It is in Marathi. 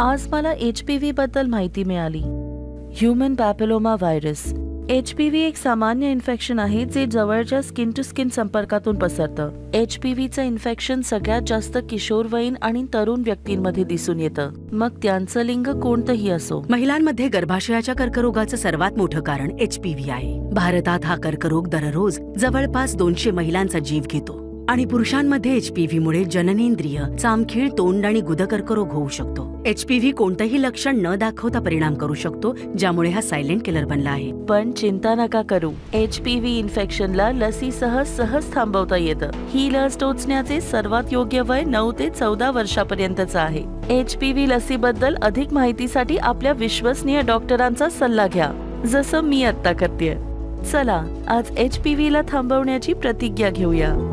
आज मला एच पी व्ही बद्दल माहिती मिळाली. Human papilloma virus H P V एक सामान्य इन्फेक्शन आहे जे जवळच्या स्किन टू स्किन संपर्कातून पसरतं. एच पी व्हीचं इन्फेक्शन सगळ्यात जास्त किशोरवयीन आणि तरुण व्यक्तींमध्ये दिसून येतं. मग त्यांचं लिंग कोणतंही असो. महिलांमध्ये गर्भाशयाच्या कर्करोगाचं सर्वात मोठं कारण एच पी व्ही आहे. भारतात हा कर्करोग दररोज जवळपास दोनशे महिलांचा जीव घेतो. आणि पुरुषांमध्ये एचपीव्ही मुळे जननेंद्रिय चामखीळ तोंड आणि गुदकर्करोग होऊ शकतो. एचपीव्ही कोणतंही लक्षण न दाखवता परिणाम करू शकतो ज्यामुळे हा सायलेंट किलर बनला आहे. पण चिंता नका करू. एच पी व्ही इन्फेक्शनला लसीसह सहज थांबवता येतं. ही लस टोचण्याचे सर्वात योग्य वय नऊ ते चौदा वर्षापर्यंतचं आहे. एच पी व्ही लसीबद्दल अधिक माहितीसाठी आपल्या विश्वसनीय डॉक्टरांचा सल्ला घ्या. जसं मी आत्ता करते चला आज एच पी व्ही ला थांबवण्याची प्रतिज्ञा घेऊया.